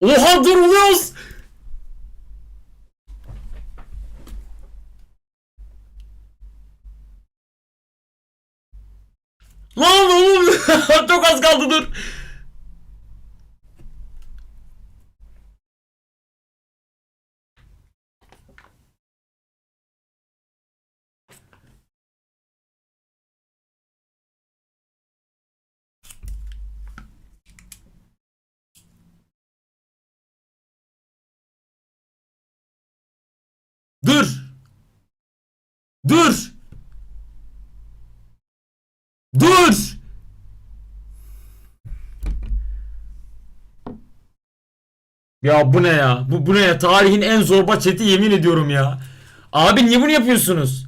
Oha dur oluyoruz. Lan oğlum çok az kaldı dur. Dur. Dur. Dur. Ya bu ne ya? Bu, bu ne ya? Tarihin en zorba chat'i yemin ediyorum ya. Abi niye bunu yapıyorsunuz?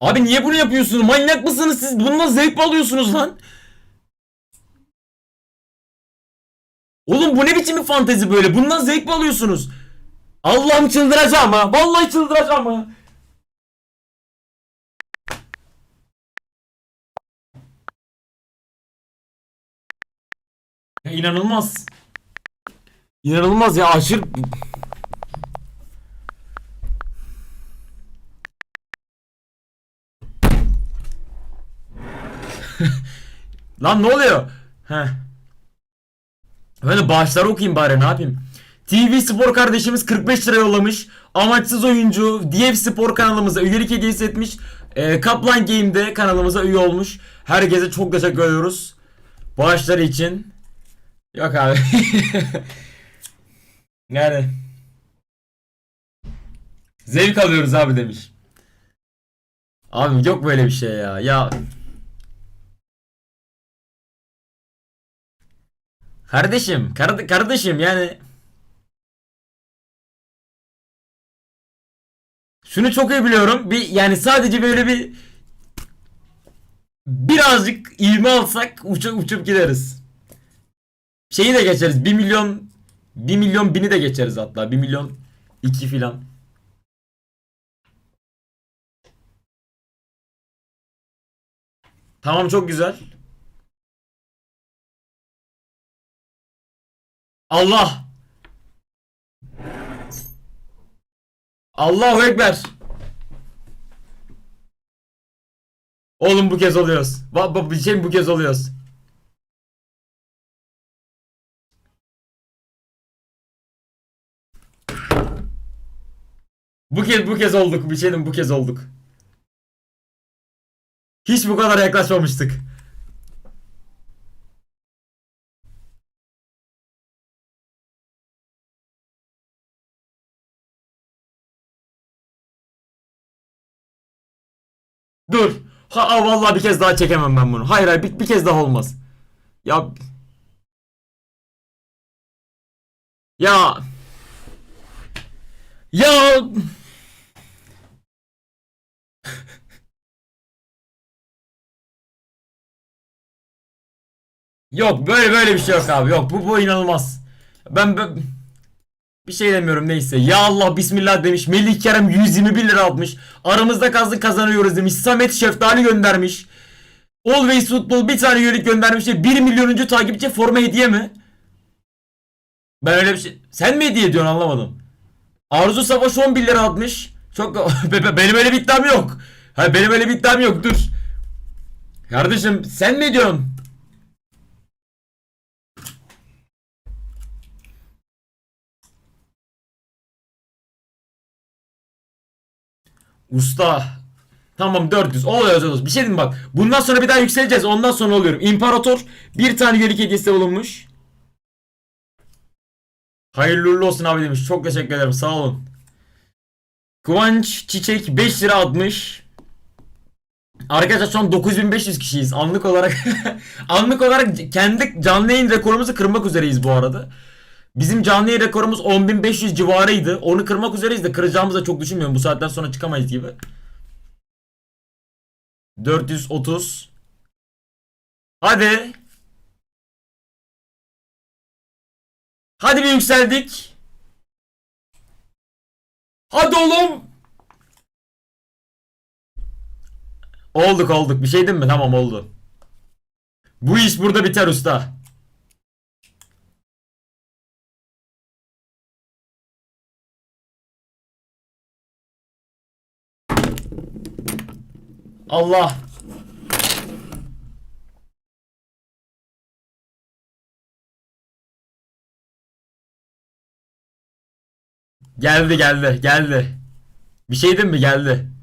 Abi niye bunu yapıyorsunuz? Manyak mısınız siz? Bundan zevk mi alıyorsunuz lan? Bu ne biçim bir fantezi böyle? Bundan zevk mi alıyorsunuz? Allah'ım çıldıracağım ha. Vallahi çıldıracağım ha. Ya inanılmaz. İnanılmaz ya aşırı Lan ne oluyor? Heh. De bağışları okuyayım bari ne yapayım. TV Spor kardeşimiz 45 lira yollamış. Amaçsız oyuncu DF Spor kanalımıza üyelik hediyesi etmiş. Ee, Kaplan Game'de kanalımıza üye olmuş. Herkese çok teşekkür ediyoruz. Bağışları için. Yok abi. yani. Zevk alıyoruz abi demiş. Abi yok böyle bir şey ya. Ya Kardeşim, kar- kardeşim yani Şunu çok iyi biliyorum. Bir yani sadece böyle bir birazcık ilmi alsak uçup uçup gideriz. Şeyi de geçeriz. 1 milyon 1 milyon bini de geçeriz hatta. 1 milyon 2 filan. Tamam çok güzel. Allah. Allahu Ekber. Oğlum bu kez oluyoruz. Ba ba- bir şey bu kez oluyoruz? Bu kez bu kez olduk. Bir şey diyeyim, bu kez olduk. Hiç bu kadar yaklaşmamıştık. Dur. Ha aa, vallahi bir kez daha çekemem ben bunu. Hayır hayır bir, bir kez daha olmaz. Ya ya ya Yok böyle böyle bir şey yok abi. Yok bu bu inanılmaz. Ben, ben bir şey demiyorum neyse. Ya Allah bismillah demiş. Melih Kerem 121 lira atmış. Aramızda kazdık kazanıyoruz demiş. Samet Şeftali göndermiş. Always Football bir tane üyelik göndermiş. 1 milyonuncu takipçi forma hediye mi? Ben öyle bir şey... Sen mi hediye ediyorsun anlamadım. Arzu Savaş 11 lira atmış. Çok... Be- be- benim öyle bir iddiam yok. Ha, benim öyle bir iddiam yok dur. Kardeşim sen mi diyorsun? Usta. Tamam 400. Oluyor oluyor. Bir şey diyeyim bak. Bundan sonra bir daha yükseleceğiz. Ondan sonra oluyorum. İmparator bir tane üyelik hediyesi bulunmuş. Hayırlı olsun abi demiş. Çok teşekkür ederim. Sağ olun. Kıvanç Çiçek 5 lira atmış. Arkadaşlar şu an 9500 kişiyiz. Anlık olarak anlık olarak kendi canlı yayın rekorumuzu kırmak üzereyiz bu arada. Bizim canlı yayın rekorumuz 10.500 civarıydı. Onu kırmak üzereyiz de kıracağımızı da çok düşünmüyorum. Bu saatten sonra çıkamayız gibi. 430. Hadi. Hadi bir yükseldik. Hadi oğlum. Olduk olduk. Bir şey değil mi? Tamam oldu. Bu iş burada biter usta. Allah. Geldi geldi geldi. Bir şey mi geldi.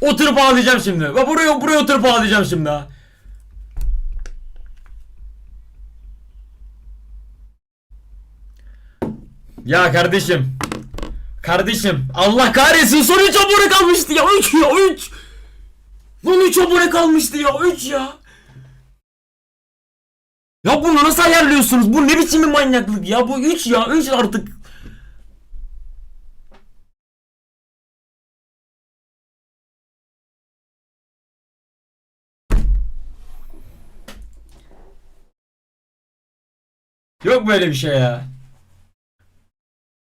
Oturup ağlayacağım şimdi. Bak buraya buraya oturup ağlayacağım şimdi. Ya kardeşim. Kardeşim Allah kahretsin son 3 abone kalmıştı ya 3 ya 3. Lan 3 abone kalmıştı ya 3 ya. Ya bunu nasıl ayarlıyorsunuz? Bu ne biçim bir manyaklık ya? Bu 3 ya 3 artık. Yok böyle bir şey ya.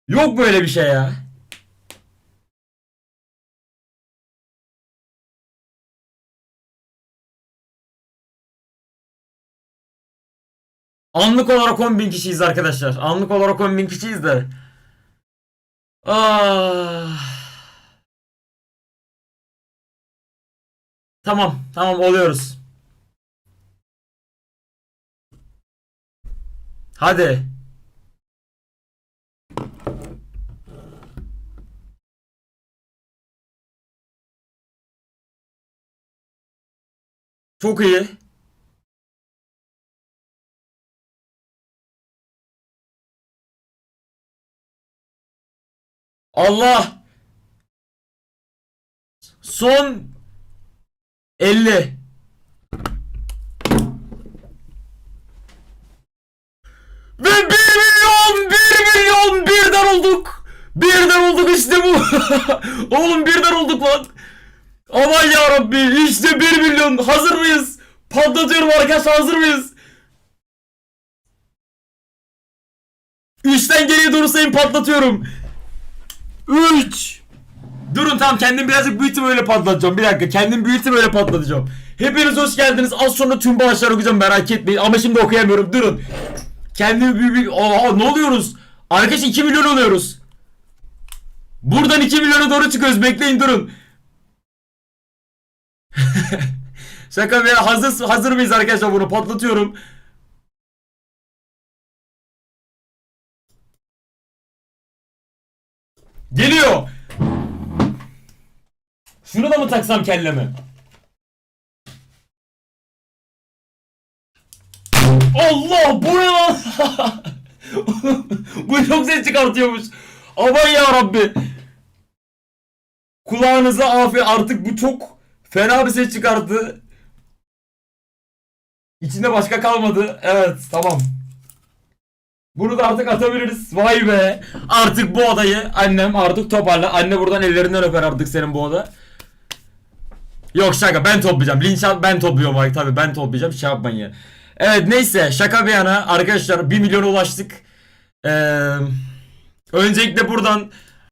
Yok böyle bir şey ya. Anlık olarak 10.000 kişiyiz arkadaşlar. Anlık olarak 10.000 kişiyiz de. Ah. Tamam, tamam oluyoruz. Hadi. Çok iyi. Allah. Son 50. Ve 1 milyon 1 milyon birden olduk. Birden olduk işte bu. Oğlum birden olduk lan. Aman ya Rabbi işte 1 milyon hazır mıyız? Patlatıyorum arkadaşlar hazır mıyız? 3'ten geriye doğru sayın patlatıyorum. 3 Durun tamam kendim birazcık büyütüp öyle patlatacağım. Bir dakika kendim büyütüp öyle patlatacağım. Hepiniz hoş geldiniz. Az sonra tüm bağışlar okuyacağım merak etmeyin. Ama şimdi okuyamıyorum. Durun. Kendimi büyük. Aa ne oluyoruz? Arkadaş 2 milyon oluyoruz. Buradan 2 milyona doğru çıkıyoruz. Bekleyin durun. Şaka yana. hazır, hazır mıyız arkadaşlar bunu patlatıyorum. Geliyor. Şunu da mı taksam kelleme? Allah bu ne lan? bu çok ses çıkartıyormuş. Aman ya Rabbi. Kulağınıza afiyet artık bu çok fena bir ses çıkarttı. İçinde başka kalmadı. Evet tamam. Bunu da artık atabiliriz. Vay be. Artık bu odayı annem artık toparla. Anne buradan ellerinden öper artık senin bu oda. Yok şaka ben toplayacağım. Linç al ben topluyorum ay tabi ben toplayacağım. Şey yapmayın ya. Evet neyse şaka bir yana arkadaşlar 1 milyona ulaştık. Ee, öncelikle buradan